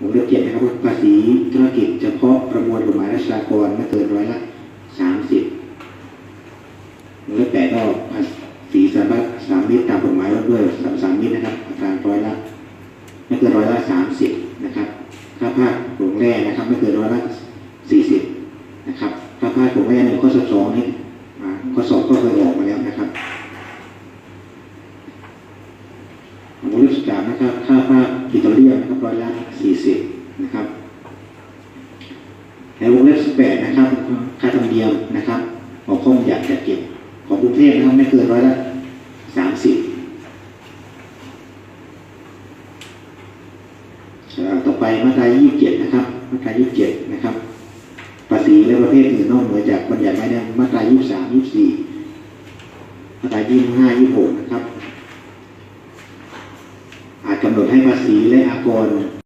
วงเล็บเจ็ดนะครับภาษีธุรกิจเฉพาะประมวลกฎหมายราชากรไม่เกินร้อยละสามสิบวงเล็บแปดก็ภาษีสามารถสามมิตรตามกฎหมายว่าด้วยสามสามมิตรนะครับอัตราร้อยละไม่เกินร้อยละสามสิบนะครับค่าภาคหลวงแร่นะครับ ไม่เกินร้อยละสี่สิบนะครับค่าภาคหลวงแร่ในข้อสองนี้อ่ข้อสอบก็เคยออกมาแล้วนะครับ สิบสามนะครับค่าภาคปิตรเลียมนะครับร้อยละสี่สิบนะครับในวงเล็บสิบแปดนะครับค่าธรรมเนียมนะครับของข้อมูลอยากจัดเก็บของกรุงเทพนะครับไม่เกินร้อยละสามสิบต่อไปมาตรายี่สิบเจ็ดนะครับมาตรายี่สิบเจ็ดนะครับภาษีและประเภทอื่นนอกเหนือจากบัญญัติไว้ในมาตรายี่สามยี่สี่มาตรายี่สิบห้ายี่สิบหกนะครับ อาจกำหนดให้ภาษีและอากร